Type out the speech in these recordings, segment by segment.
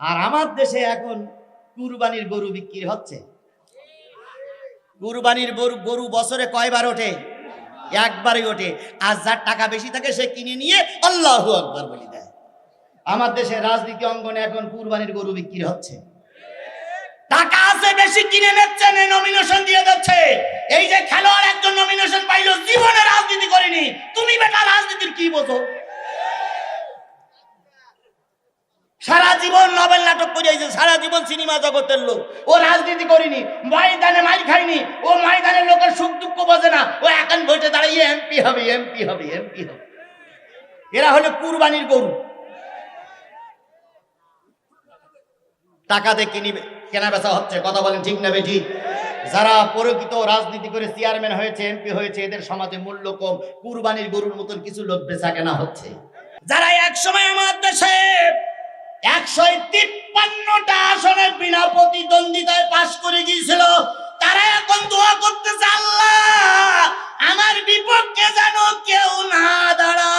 আর আমার দেশে এখন কুরবানির গরু বিক্রি হচ্ছে। কুরবানির গরু গরু বছরে কয়বার ওঠে? একবারই ওঠে। আর যার টাকা বেশি থাকে, সে কিনে নিয়ে আল্লাহু আকবার বলি দেয়। আমার দেশে রাজনীতি অঙ্গনে এখন কুরবানির গরু বিক্রি হচ্ছে। টাকা আছে, বেশি কিনে নিচ্ছে নমিনেশন দিয়ে দিচ্ছে এই যে খেলোয়াড় একজন নমিনেশন পাইলো, জীবনে রাজনীতি করেনি। তুমি বেটা রাজনীতির কি বোঝো? সারা জীবন নবেল নাটক করে আইছে সারা জীবন সিনেমা জগতের লোক। ও রাজনীতি করিনি, ময়দানে মাই খাইনি, ও ময়দানের লোকের সুখ দুঃখ বোঝে না, ও এখন ভোটে দাঁড়িয়ে এমপি হবে এমপি হবে এমপি হবে। এরা হলো কুরবানির গরু। টাকা দিয়ে কিনিবে কেনা বেচা হচ্ছে, কথা বলেন ঠিক না ঠিক যারা প্রকৃত রাজনীতি করে চেয়ারম্যান হয়েছে এমপি হয়েছে, এদের সমাজে মূল্য কম, কুরবানির গরুর মতন কিছু লোক বেচা কেনা হচ্ছে। যারা এক সময় আমার দেশে একশো তিপ্পান্নটা আসনে বিনা প্রতিদ্বন্দ্বিতায় পাশ করে গিয়েছিল। তারা এখন দোয়া আমার বিপক্ষে যেন কেউ না দাঁড়ায়।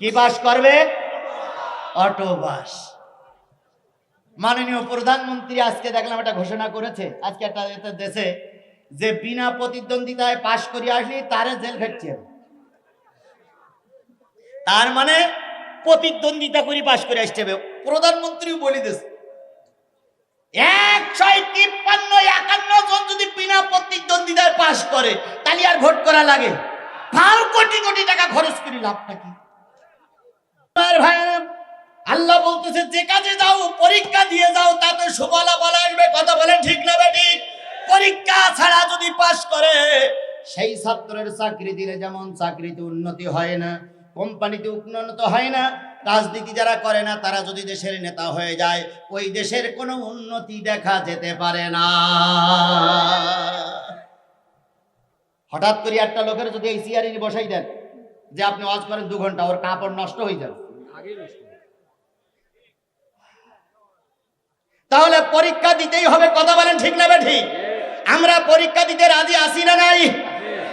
কি বাস করবে? Auto bus. মাননীয় প্রধানমন্ত্রী আজকে দেখলাম একটা ঘোষণা করেছে। আজকে একটা দেশে যে বিনা প্রতিদ্বন্দ্বিতায় পাশ করে আসলে, তারে জেল খাটছে তার মানে প্রতিদ্বন্দ্বিতা করে পাশ করে আসতে হবে। প্রধানমন্ত্রীও তাহলে আর ভোট করা লাগে। কোটি কোটি টাকা খরচ করি আল্লাহ বলতেছে, যে কাজে যাও, পরীক্ষা দিয়ে যাও, তাতে সুফলা বলা আসবে, কথা বলেন ঠিক না বেটি পরীক্ষা ছাড়া যদি পাশ করে, সেই ছাত্রের চাকরি দিলে যেমন চাকরিতে উন্নতি হয় না, কোম্পানিতে উন্নত হয় না, রাজনীতি যারা করে না, তারা যদি দেশের নেতা হয়ে যায়, ওই দেশের কোনো উন্নতি দেখা যেতে পারে না। হঠাৎ করে একটা লোকের যদি এই সিআরই বসাই দেন, যে আপনি ওয়াজ করেন দু ঘণ্টা, ওর কাপড় নষ্ট হয়ে যাবে। তাহলে পরীক্ষা দিতেই হবে, কথা বলেন ঠিক না ঠিক? আমরা পরীক্ষা দিতে রাজি আসি না নাই?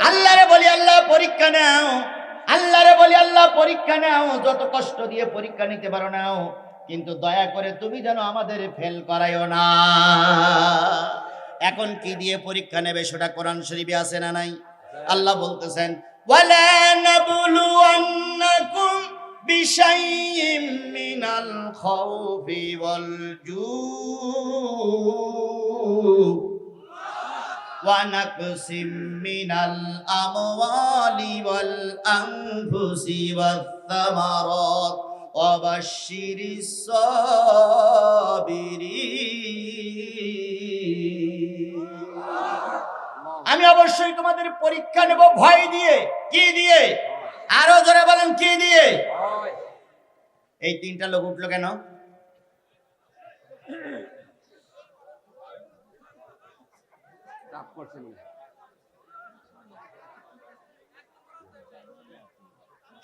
আল্লাহরে বলি, আল্লাহ, পরীক্ষা নাও। আল্লাহরে বলি, আল্লাহ, পরীক্ষা নাও। যত কষ্ট দিয়ে পরীক্ষা নিতে পারো নাও। কিন্তু দয়া করে তুমি যেন আমাদের ফেল করাইও না। এখন কি দিয়ে পরীক্ষা নেবে সেটা কোরআন শরীফে আছে না নাই? আল্লাহ বলতেছেন, ওয়ালা নাবলুয়ান্নাকুম মিনাল খাউফি ওয়াল জু' ونقص من الأموال والأنفس والثمرات وبشر الصابرين আমি অবশ্যই তোমাদের পরীক্ষা নেব ভয় দিয়ে কি দিয়ে আরো জোরে বলেন কি দিয়ে এই তিনটা লোক উঠলো কেন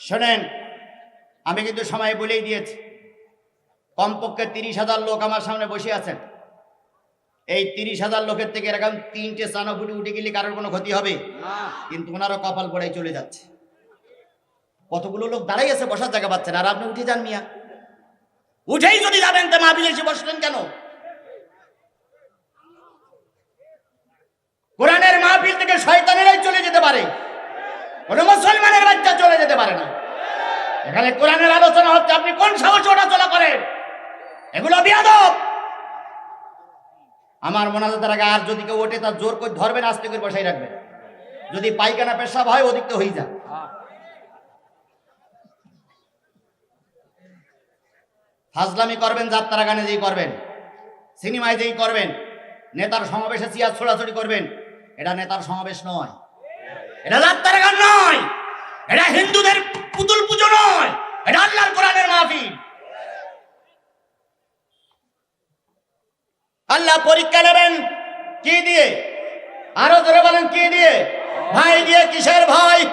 শোনেন আমি কিন্তু সময় বলেই দিয়েছি। কমপক্ষে তিরিশ হাজার লোক আমার সামনে বসে আছেন। এই তিরিশ হাজার লোকের থেকে এরকম তিনটে চানাফুটি উঠে গেলে কারোর কোনো ক্ষতি হবে? কিন্তু ওনারও কপাল পড়াই চলে যাচ্ছে। কতগুলো লোক দাঁড়াই আছে বসার জায়গা পাচ্ছেন আর আপনি উঠে যান মিয়া। উঠেই যদি যাবেন তো মা এসে বসলেন কেন? কোরআনের মাহফিল থেকে শয়তানেরাই চলে যেতে পারে। কোনো মুসলমানের বাচ্চা চলে যেতে পারে না। এখানে কোরআনের আলোচনা হচ্ছে, আপনি কোন সাহসে ওটা চলা করেন? এগুলো বিয়াদব। আমার মনে মোনাজাতের আগে আর যদি কেউ ওঠে, তার জোর করে ধরবেন, আস্তে করে বসাই রাখবেন। যদি পায়খানা পেশাব হয় ওদিক তো হয়ে যায় ফাজলামি করবেন, যাত্রা গানে যেই করবেন, সিনেমায় যেই করবেন, নেতার সমাবেশে চেয়ার ছোড়াছড়ি করবেন, এটা নেতার সমাবেশ নয়। এটা যাত্রার গান নয়। এটা হিন্দুদের পুতুল পুজো নয়। এটা আল্লাহর কোরআনের মাহফিল। আল্লাহ পরীক্ষা নেবেন কি দিয়ে? আরও জোরে বলেন কি দিয়ে? ভাই দিয়ে কিসের ভয়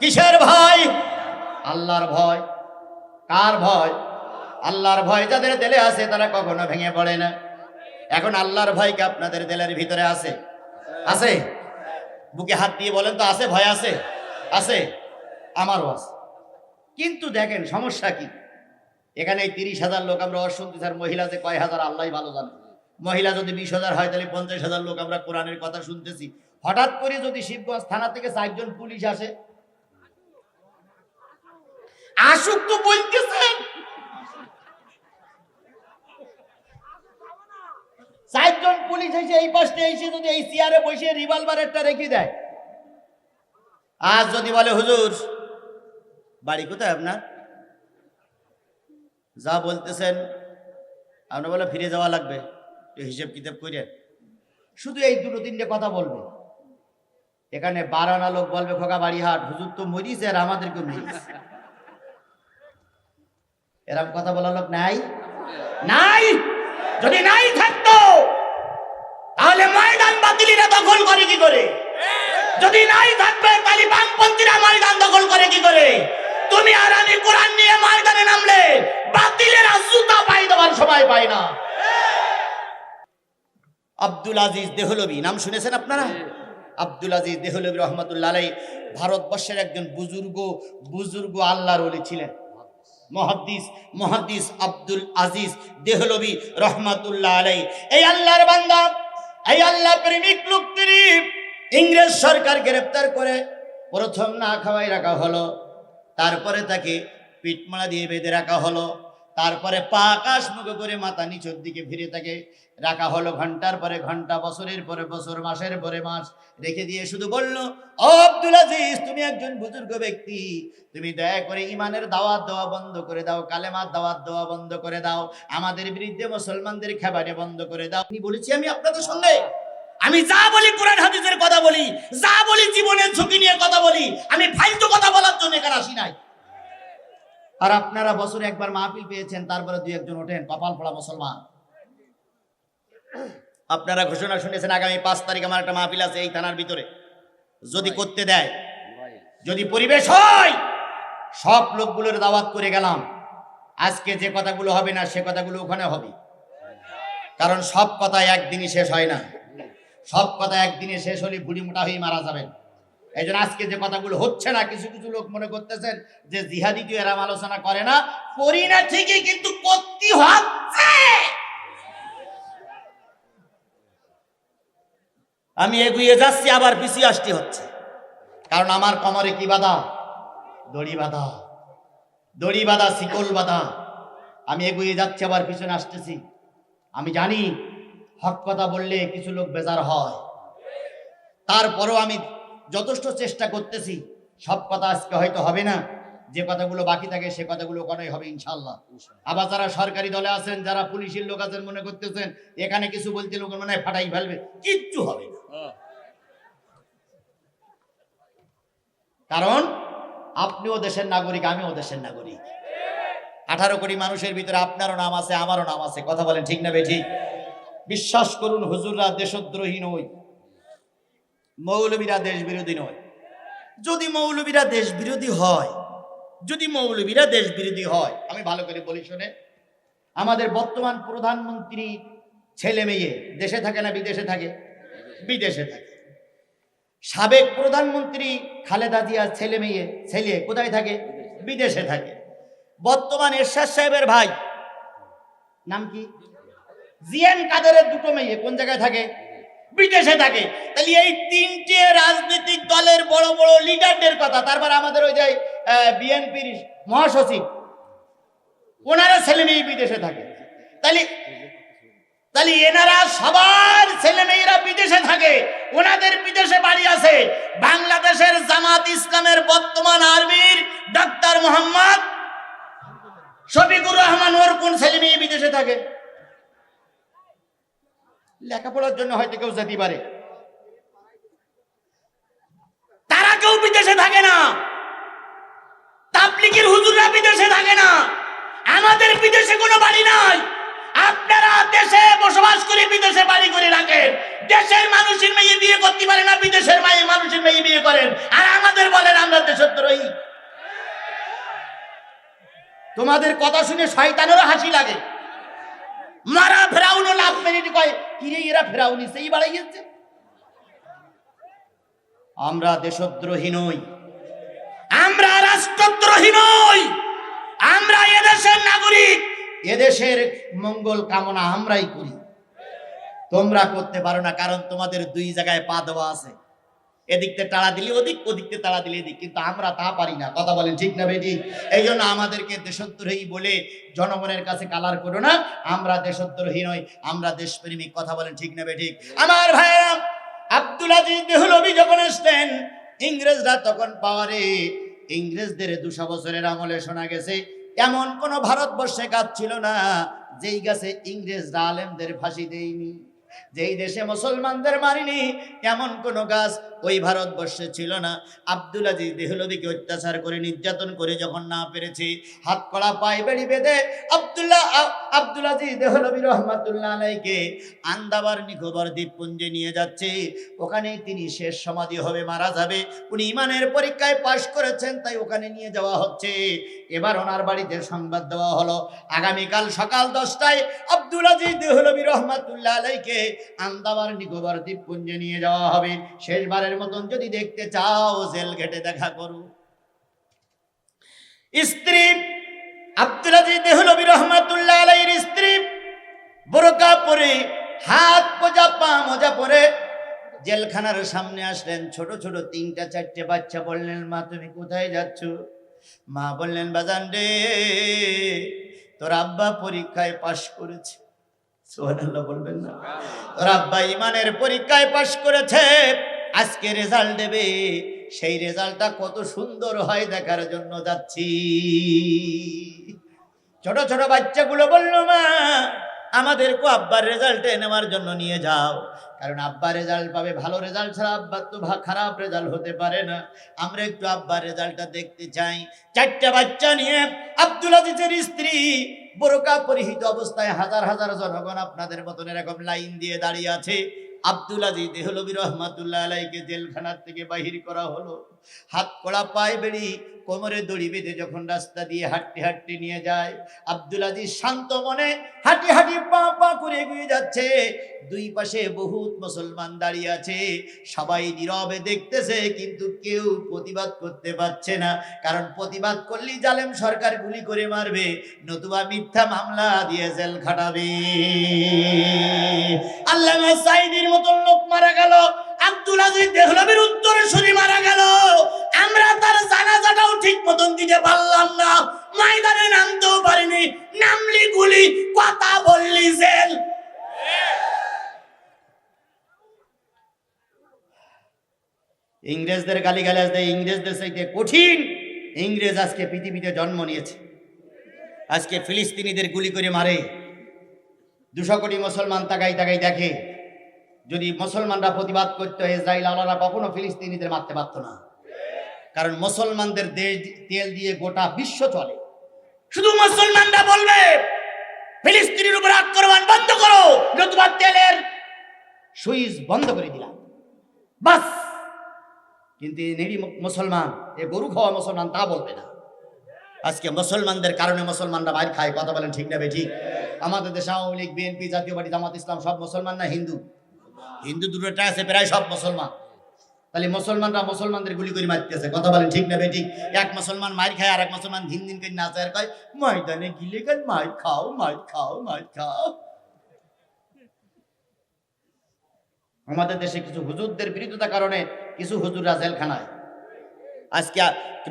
কিসের ভয় আল্লাহর ভয়। কার ভয়? আল্লাহর ভয় যাদের দিলে আছে, তারা কখনো ভেঙে পড়ে না। এখন আল্লাহর ভয় কি আপনাদের দিলের ভিতরে আছে। আছে? বুকে হাত দিয়ে বলেন তো, আছে, ভয় আছে? আছে। আমারও আছে। কিন্তু দেখেন, সমস্যা কি? এখানে এই তিরিশ হাজার লোক আমরা শুনতেছি আর মহিলা যে কয় হাজার, আল্লাহ ভালো জানে। মহিলা যদি বিশ হাজার হয়, তাহলে পঞ্চাশ হাজার লোক আমরা কোরআনের কথা শুনতেছি। হঠাৎ করে যদি শিবগঞ্জ থানা থেকে চারজন পুলিশ আসে? আসুক তো বলতেছেন। চারজন পুলিশ এসে এই পাশে এসে যদি এই চেয়ারে বসে রিভলভারেরটা রেখে দেয়। আজ যদি বলে, হুজুর, বাড়ি কোথায় আপনার? যা বলতেছেন আপনার বলে, ফিরে যাওয়া লাগবে। হিসেব কিতাব করে শুধু এই দুটো তিনটে কথা বলবে। এখানে বারানা লোক বলবে, খোকা বাড়িহাট, হুজুর তো মরিস আর আমাদেরকে মরিস এরকম কথা বলার লোক নাই? নাই! যদি নাই থাকতো, তাহলে ময়দান বাতিলিরা দখল করে কি করে? যদি নাই থাকবে, তাহলে বামপন্থীরা ময়দান দখল করে কি করে? তুমি আর আমি কোরআন নিয়ে ময়দানে নামলে, বাতিলেরা জুতা পাই দেওয়ার সময় পায় না। আব্দুল আজিজ দেহলবি, নাম শুনেছেন আপনারা? আব্দুল আজিজ দেহলবি রহমতুল্লাহ ভারতবর্ষের একজন বুজুর্গ বুজুর্গ আল্লাহর ওলি ছিলেন। মহাদ্দিস মহাদ্দিস আব্দুল আজিজ দেহলবি রহমাতুল্লাহ আলাই এই আল্লাহর বান্দা, এই আল্লাহ প্রেমিক লোক তিনি। ইংরেজ সরকার গ্রেপ্তার করে প্রথম না খাওয়াই রাখা হলো, তারপরে তাকে পিটমালা দিয়ে বেঁধে রাখা হলো। তারপরে পা আকাশ মুখ করে মাথা নিচের দিকে ফিরে তাকে রাখা হলো ঘণ্টার পরে ঘণ্টা, বছরের পরে বছর, মাসের পরে মাস। রেখে দিয়ে শুধু বলল আব্দুল আজিজ, তুমি একজন বুজুর্গ ব্যক্তি। তুমি দয়া করে ইমানের দাওয়াত দেওয়া বন্ধ করে দাও, কালেমার দাওয়াত দেওয়া বন্ধ করে দাও, আমাদের বিরুদ্ধে মুসলমানদের খাবারে বন্ধ করে দাও। আমি বলেছি, আমি আপনাদের সঙ্গে। আমি যা বলি কোরআন হাদিসের কথা বলি, যা বলি জীবনের ঝুঁকি নিয়ে কথা বলি, আমি ফালতু কথা বলার জন্য এখানে আসি নাই। আর আপনারা বছরে একবার মাহফিল পেয়েছেন, তারপরে দুই একজন ওঠেন। কপাল পড়া মুসলমান। আপনারা ঘোষণা শুনেছেন, আগামী পাঁচ তারিখ আমার একটা মাহফিল আছে এই থানার ভিতরে। যদি করতে দেয়, যদি পরিবেশ হয়, সব লোকগুলোর দাওয়াত করে গেলাম। আজকে যে কথাগুলো হবে না, সে কথাগুলো ওখানে হবে। কারণ সব কথা একদিনই শেষ হয় না। সব কথা একদিনে শেষ হলে বুড়ি মোটা হয়ে মারা যাবেন। এই জন্য আজকে যে কথাগুলো হচ্ছে না, কিছু কিছু লোক মনে করতেছেন যে জিহাদি তুই এরাম আলোচনা করে না। করি না ঠিকই, কিন্তু করতে হচ্ছে। আমি এগিয়ে যাচ্ছি, আবার পিছিয়ে আসতে হচ্ছে। কারণ আমার কমরে কি বাধা? দড়ি বাধা। দড়ি বাধা, শিকল বাধা। আমি এগিয়ে যাচ্ছি, আবার পিছনে আসতেছি। আমি জানি, হক কথা বললে কিছু লোক বেজার হয়। তারপরও আমি যথেষ্ট চেষ্টা করতেছি। সব কথা আজকে হয়তো হবে না। যে কথাগুলো বাকি থাকে সে কথাগুলো ওখানেই হবে ইনশাল্লাহ আবার যারা সরকারি দলে আছেন যারা পুলিশের লোক আছেন মনে করতেছেন এখানে কিছু বলতে লোক মনে হয় ফাটাই ফেলবে। কিচ্ছু হবে না। কারণ আপনিও দেশের নাগরিক আমিও দেশের নাগরিক। আঠারো কোটি মানুষের ভিতরে আপনারও নাম আছে আমারও নাম আছে। কথা বলেন ঠিক না বে ঠিক? বিশ্বাস করুন হুজুররা দেশদ্রোহী নয় মৌলবীরা দেশ বিরোধী নয়। যদি মৌলবীরা দেশ বিরোধী হয়, যদি মৌলবীরা দেশ বিরোধী হয়, আমি ভালো করে বলি, শুনে। আমাদের বর্তমান প্রধানমন্ত্রী ছেলে মেয়ে, দেশে থাকে না বিদেশে থাকে? বিদেশে থাকে। সাবেক প্রধানমন্ত্রী খালেদা জিয়ার ছেলে মেয়ে, ছেলে কোথায় থাকে? বিদেশে থাকে। বর্তমান এরশাদ সাহেবের ভাই, নাম কি? জিএম কাদেরের দুটো মেয়ে, কোন জায়গায় থাকে? বিদেশে থাকে। তাহলে এই তিনটে রাজনৈতিক দলের বড় বড় লিডারদের কথা, তারপর আমাদের ওই যে বিএনপির মহাসচিব ওনারা ছেলে মেয়ে বিদেশে থাকে। তাহলে তাহলে এনারা সবার ছেলে মেয়েরা বিদেশে থাকে, ওনাদের বিদেশে বাড়ি আছে। বাংলাদেশের জামাত ইসলামের বর্তমান আর্মির ডাক্তার মোহাম্মদ শফিকুর রহমান ওর কোন ছেলে মেয়ে বিদেশে থাকে? লেখাপড়ার জন্য হয়তো কেউ যেতে পারে। তারা কেউ বিদেশে থাকে না। তাবলিগের হুজুররা বিদেশে থাকে না। আমাদের বিদেশে কোনো বাড়ি নাই। আপনারা দেশে বসবাস করে বিদেশে বাড়ি করে রাখেন। দেশের মানুষের মেয়ে বিয়ে করতে পারে না, বিদেশের মেয়ে মানুষের মেয়ে বিয়ে করেন। আর আমাদের বলেন, আমরা দেশদ্রোহী তোমাদের কথা শুনে শয়তানেরও হাসি লাগে। মারা ফেরাউনও লাভ মিনিট কয়, কিরে, এরা ফেরাউনি, সেই বাড়াই যাচ্ছে আমরা দেশদ্রোহী নই। আমরা রাষ্ট্রদ্রোহী নই। আমরা এদেশের নাগরিক। এদেশের মঙ্গল কামনা আমরাই করি। তোমরা করতে পারো না, কারণ তোমাদের দুই জায়গায় পা দেওয়া আছে। এদিকতে তাড়া দিলে ওদিক, ওদিকতে তাড়া দিলে এদিক। কিন্তু আমরা তা পারি না। কথা বলেন ঠিক না বেটি? এই জন্য আমাদেরকে দেশদ্রোহী বলে জনগণের কাছে কালার করো না। আমরা দেশদ্রোহী নই, আমরা দেশপ্রেমিক। কথা বলেন ঠিক না বেটি? আমার ভাইরা আব্দুল আজিজ দেহলবি যখন আসতেন ইংরেজরা তখন পাওয়ারে ইংরেজদের দুশো বছরের আমলে শোনা গেছে, এমন কোন ভারতবর্ষে গাছ ছিল না, যেই গাছে ইংরেজরা আলেমদের ফাঁসি দেয়নি। যেই দেশে মুসলমানদের মারিনি, এমন কোন গাছ ওই ভারতবর্ষে ছিল না। আব্দুল আজিজ দেহলবিকে অত্যাচার করে নির্যাতন করে যখন না পেরেছে, হাত কড়া, পায়ে বেড়ি বেঁধে আব্দুল্লাহ আব্দুল আজিজ দেহলবি রহমাতুল্লাহ আলাইকে আন্দাবার নিকোবর দ্বীপপুঞ্জে নিয়ে যাচ্ছে। ওখানেই তিনি শেষ সমাধি হবে, মারা যাবে। উনি ইমানের পরীক্ষায় পাশ করেছেন, তাই ওখানে নিয়ে যাওয়া হচ্ছে। এবার ওনার বাড়িতে সংবাদ দেওয়া হলো। আগামীকাল সকাল দশটায় আব্দুল আজিজ দেহলবি রহমাতুল্লাহ আলাইকে আন্দাবার নিকোবর দ্বীপপুঞ্জে নিয়ে যাওয়া হবে। শেষবারের মতন যদি দেখতে চাও জেল ঘেটে দেখা করো। স্ত্রী আব্দুল আজিজ দেহলবি রহমাতুল্লাহ আলাইহির স্ত্রী বোরকা পরে হাত মোজা পা মোজা পরে জেলখানার সামনে আসলেন। ছোট ছোট তিনটা চারটে বাচ্চা বললেন মা তুমি কোথায় যাচ্ছ? মা বললেন বাজান রে তোর আব্বা পরীক্ষায় পাশ করেছে। সুবহানাল্লাহ বলবেন না। তোর আব্বা ইমানের পরীক্ষায় পাশ করেছে। আজকে রেজাল্ট দেবে, সেই রেজাল্টটা কত সুন্দর হয় দেখার জন্য যাচ্ছি। ছোট ছোট বাচ্চাগুলো বলল, মা, আমাদেরকে আব্বার রেজাল্ট নেওয়ার জন্য নিয়ে যাও। কারণ আব্বা রেজাল্ট পাবে, ভালো রেজাল্ট ছাড়া আব্বার তো খারাপ রেজাল্ট হতে পারে না। আমরা একটু আব্বার রেজাল্টটা দেখতে চাই। চারটা বাচ্চা নিয়ে আব্দুল আজিজের স্ত্রী বোরকা পরিহিত অবস্থায় হাজার হাজার জনগণ আপনাদের মতন এরকম লাইন দিয়ে দাঁড়িয়ে আছে। আব্দুল আজি দেহলবি রহমাতুল্লাহ আলাইকে জেলখানার থেকে বাহির করা হলো। হাত কড়া পায়ে বেড়ি কোমরে দড়ি বেঁধে যখন রাস্তা দিয়ে হাঁটতে হাঁটতে নিয়ে যায়, আব্দুল আজিজ শান্ত মনে হাঁটি হাঁটি পা পা করে এগিয়ে যাচ্ছে। দুই পাশে বহুত মুসলমান দাঁড়িয়ে আছে। সবাই নীরবে দেখতেছে, কিন্তু কেউ প্রতিবাদ করতে পারছে না। কারণ প্রতিবাদ করলেই জালেম সরকার গুলি করে মারবে, নতুবা মিথ্যা মামলা দিয়ে জেল খাটাবে। আল্লামা সাইদির মতন লোক মারা গেল। আব্দুল আজিজ দেহলবির উত্তরে শুনি মারা গেল। আমরা মতন দিতে পারলাম না। ময়দানে নামতেও পারিনি। নামলি গুলি, কথা বললি জেল। ইংরেজদের গালিগালাজ দেয়, ইংরেজদের চাইতে কঠিন। ইংরেজ আজকে পৃথিবীতে জন্ম নিয়েছে। আজকে ফিলিস্তিনিদের গুলি করে মারে। দুশো কোটি মুসলমান তাকাই তাকাই দেখে, যদি মুসলমানরা প্রতিবাদ করতো ইসরায়েল আলারা কখনো ফিলিস্তিনিদের মারতে পারতো না। কারণ মুসলমানদের দেশ তেল দিয়ে গোটা বিশ্ব চলে। শুধু মুসলমানরা বলবে, ফিলিস্তিনির উপর আক্রমণ বন্ধ করো, নতুবা তেলের সুইচ বন্ধ করে দিলাম। বাস। কিন্তু মু- মুসলমান এ গরু খাওয়া মুসলমান তা বলবে না। আজকে মুসলমানদের কারণে মুসলমানরা মার খায়, কথা বলেন ঠিক না বে ঠিক? আমাদের দেশে Awami League, BNP Jatiya party Jamaat Islam সব মুসলমান না হিন্দু? হিন্দু দুটোটা আছে, প্রায় সব মুসলমান। তাহলে মুসলমানরা মুসলমানদের গুলি করে মারতেছে। কথা বলেন ঠিক না ঠিক এক মুসলমান মার খায় আর এক মুসলমান দিন দিন করে নাচে আর কয়, ময়দানে গিলে কেন মার খাও মার খাও মার খাও। আমাদের দেশে কিছু হুজুরদের বিরোধিতার কারণে কিছু হুজুররা জেলখানায়। আজকে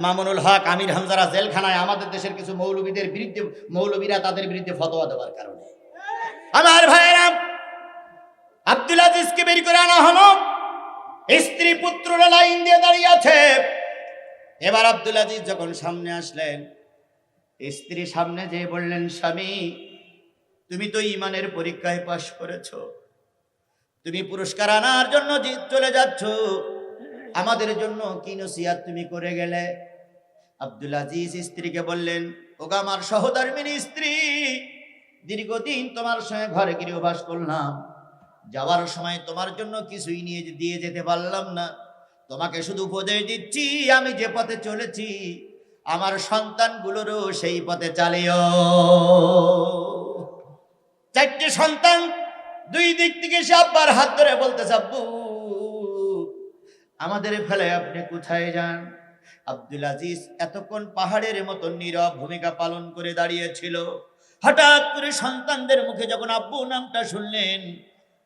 মামুনুল হক, আমির হামজারা জেলখানায় আমাদের দেশের কিছু মৌলবীদের বিরুদ্ধে মৌলবীরা তাদের বিরুদ্ধে ফতোয়া দেওয়ার কারণে। আমার ভাইয়েরা, আব্দুল আজিজকে বের করে আনা হলো। স্ত্রী পুত্ররা লাইন দিয়ে দাঁড়িয়ে আছে। এবার আব্দুল আজিজ যখন সামনে আসলেন, স্ত্রী সামনে যেয়ে বললেন, স্বামী, তুমি তো ইমানের পরীক্ষায় পাশ করেছ। তুমি পুরস্কার আনার জন্য চলে যাচ্ছ। আমাদের জন্য কি নসিহাত তুমি করে গেলে? আব্দুল আজিজ স্ত্রীকে বললেন, ওগা আমার সহধর্মিনী স্ত্রী, দীর্ঘদিন তোমার সঙ্গে ঘরে গৃহবাস করলাম। যাওয়ার সময় তোমার জন্য কিছুই নিয়ে দিয়ে যেতে পারলাম না। তোমাকে শুধু উপদেশ দিচ্ছি, আমি যে পথে চলেছি, আমার সন্তানগুলোরও সেই পথে চালিও। চারটে সন্তান, দুই দিক থেকে সে আব্বার হাত ধরে বলতেছে, আব্বু, আমাদের ফেলে আপনি কোথায় যান? আব্দুল আজিজ এতক্ষণ পাহাড়ের মতো নীরব ভূমিকা পালন করে দাঁড়িয়েছিল। হঠাৎ করে সন্তানদের মুখে যখন আব্বু নামটা শুনলেন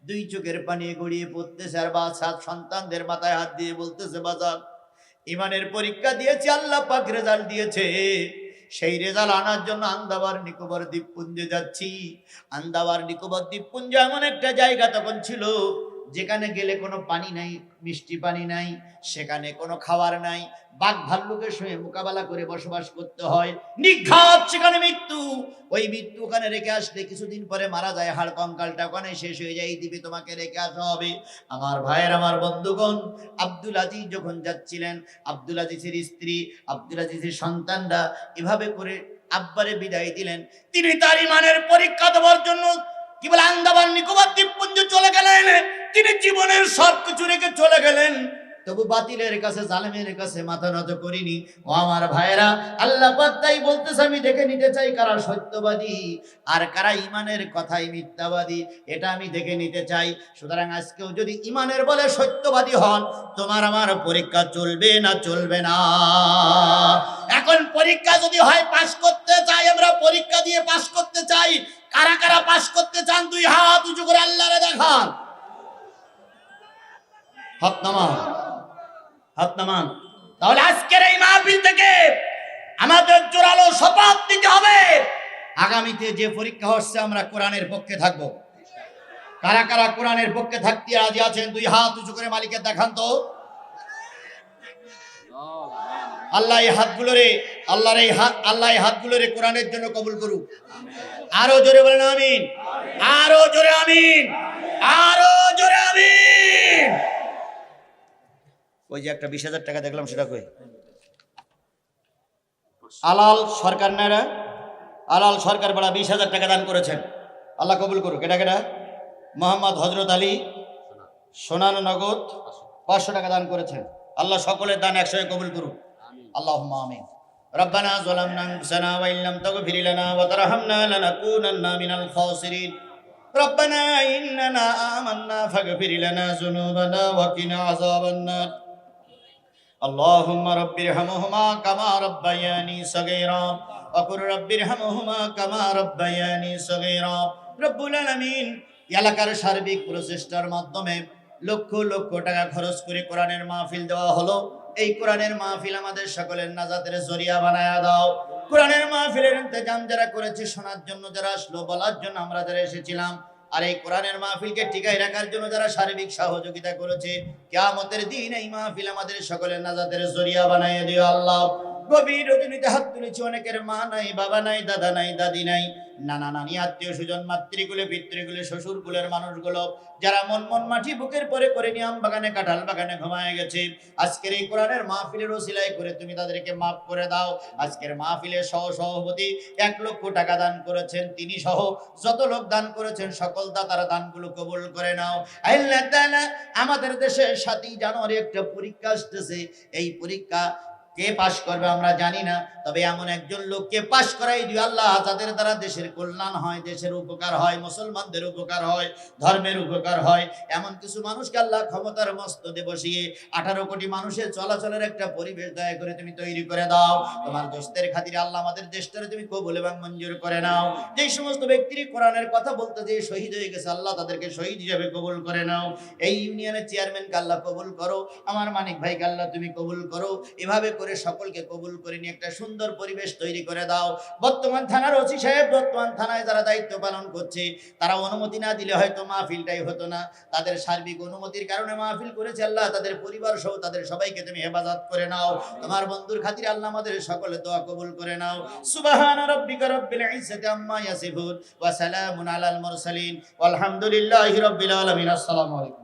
দুই চোখের পানি গড়িয়ে পড়তেছে আর বাসাত সন্তানদের মাথায় হাত দিয়ে বলতেছে বাজার ইমানের পরীক্ষা দিয়েছে, আল্লাহ পাক রেজাল্ট দিয়েছে। সেই রেজাল্ট আনার জন্য আন্দাবার নিকোবর দ্বীপপুঞ্জে যাচ্ছি। আন্দাবার নিকোবর দ্বীপপুঞ্জ এমন একটা জায়গা তখন ছিল যেখানে গেলে কোনো পানি নাই, মিষ্টি পানি নাই, সেখানে কোনো খাবার নাই বাঘ ভাল্লুকের সঙ্গে মোকাবেলা করে বসবাস করতে হয়। নিঘাত, সেখানে মৃত্যু। ওই মৃত্যু ওখানে রেখে আসলে কিছুদিন পরে মারা যায়। হাড় কঙ্কালটা ওখানে শেষ হয়ে যায়, এই দ্বীপে তোমাকে রেখে আসা হবে। আমার ভাইয়ের আমার বন্ধুগণ, আব্দুল আজিজ যখন যাচ্ছিলেন, আব্দুল আজিজের স্ত্রী, আব্দুল আজিজের সন্তানরা এভাবে করে আব্বারে বিদায় দিলেন। তিনি তার ইমানের পরীক্ষা দেওয়ার জন্য কি বলে আন্দামান নিকোবর দ্বীপপুঞ্জ চলে গেলেন। তিনি জীবনের সব কিছু রেখে চলে গেলেন। তবু বাতিলের কাছে, জালেমের কাছে মাথা নত করিনি। ও আমার ভাইয়েরা, আল্লাহ পাক তাই বলতেছে, আমি দেখে নিতে চাই কারা সত্যবাদী আর কারা ইমানের কথাই মিথ্যাবাদী। এটা আমি দেখে নিতে চাই। সুতরাং আজকেও যদি ইমানের বলে সত্যবাদী হন, তোমার আমার পরীক্ষা চলবে না চলবে না। এখন পরীক্ষা যদি হয়, পাশ করতে চাই আমরা, পরীক্ষা দিয়ে পাশ করতে চাই। কারা কারা পাশ করতে চান, দুই হাত উঁচু করে আল্লাহরে দেখান। হাত নামান হাত নামান। তাহলে আজকের এই মাহফিল থেকে আমাদের জোরালো শপথ নিতে হবে। আগামীতে যে পরীক্ষা হচ্ছে, আমরা কোরআনের পক্ষে থাকব। কারা কারা কোরআনের পক্ষে থাকতে রাজি আছেন, দুই হাত উঁচু করে মালিকের দেখান তো। আল্লাহ এই হাতগুলোরে, আল্লাহর এই হাত, আল্লাহ এই হাতগুলোরে কোরআনের জন্য কবুল করুক। আরও জোরে বলেন আমিন। আরও জোরে আমিন। আরও জোরে আমিন। ওই যে একটা বিশ হাজার টাকা দেখলাম সেটা কই আলাল সরকার নারা আলাল সরকার বেড়া বিশ হাজার টাকা দান করেছেন আল্লাহ কবুল করুক এটা কেটা মোহাম্মদ হজরত আলী সোনান নগদ পাঁচশো টাকা দান করেছেন আল্লাহ সকলের দান একসঙ্গে কবুল করুক আল্লাহ আমিন ربنا ظلمنا انفسنا وان لم تغفر لنا وترحمنا لنكونن من الخاسرين ربنا اننا آمنا فاغفر لنا ذنوبنا وقنا عذاب النار اللهم رب ارحمهما كما ربياني صغيرا وقل رب ارحمهما كما ربياني صغيرا رب العالمين এলাকার সার্বিক প্রচেষ্টার মাধ্যমে লক্ষ লক্ষ টাকা খরচ করে কোরআনের মাহফিল দেওয়া হলো এই কোরআনের মাহফিল আমাদের সকলের নাজাতের জরিয়া বানায়া দাও কোরআনের মাহফিলের ইন্তজাম যারা করেছে শোনার জন্য যারা আসলো বলার জন্য আমরা যারা এসেছিলাম আর এই কোরআনের মাহফিলকে টিকায় রাখার জন্য যারা শারীরিক সহযোগিতা করেছে, কেয়ামতের দিন এই মাহফিল আমাদের সকলের নাজাদের জরিয়া বানাইয়া দিও আল্লাহ। গভীর রজনীতে হাত তুলেছি, অনেকের মা নাই, বাবা নাই, দাদা নাই, দাদি নাই। নানা নানি আত্মীয় শ্বশুর কুলের মানুষগুলো, যারা মন মন মাটি বুকের পরে করে বাগানে বাগানে ঘুমায় গেছে। আজকের এই কোরআনের মাহফিলের করে তুমি তাদেরকে মাফ করে দাও। আজকের মাহফিলের সহ সভাপতি এক লক্ষ টাকা দান করেছেন, তিনি সহ যত লোক দান করেছেন, সকল দাতারা দানগুলো কবুল করে নাও। আমাদের দেশে সাতই জানুয়ারি একটা পরীক্ষা আসতেছে। এই পরীক্ষা কে পাশ করবে আমরা জানি না, তবে এমন একজন লোককে পাশ করাই দিও আল্লাহ, যাদের দ্বারা দেশের কল্যাণ হয়, দেশের উপকার হয়, মুসলমানদের উপকার হয়, ধর্মের উপকার হয়। এমন কিছু মানুষকে আল্লাহ ক্ষমতার মস্তদে বসিয়ে আঠারো কোটি মানুষের চলাচলের একটা পরিবেশ দয়া করে তুমি তৈরি করে দাও। তোমার দোস্তের খাতিরে আল্লাহ আমাদের দেশটারে তুমি কবুল এবং মঞ্জুর করে নাও। যেই সমস্ত ব্যক্তির কোরআনের কথা বলতে যে শহীদ হয়ে গেছে, আল্লাহ তাদেরকে শহীদ হিসেবে কবুল করে নাও। এই ইউনিয়নের চেয়ারম্যানকে আল্লাহ কবুল করো, আমার মানিক ভাইকে আল্লাহ তুমি কবুল করো। এভাবে করে সকলকে কবুল করে নিয়ে একটা সুন্দর পরিবেশ তৈরি করে দাও। বর্তমান থানার ওসি সাহেব, বর্তমান থানায় যারা দায়িত্ব পালন করছে, তারা অনুমতি না দিলে হয়তো মাহফিলটাই হতো না। তাদের সার্বিক অনুমতির কারণে মাহফিল করেছে আল্লাহ, তাদের পরিবার সহ তাদের সবাইকে তুমি হেফাজত করে নাও। তোমার বন্ধুর খাতিরে আল্লাহ আমাদের সকলে দোয়া কবুল করে নাও। সুবহান রাব্বিকা রাব্বিল ইজ্জাতি আম্মা ইয়াসিফুন, ওয়া সালামুন আলাল মুরসালিন। ওয়ালহামদুলিল্লাহি রাব্বিল আলামিন। আসসালামু আলাইকুম।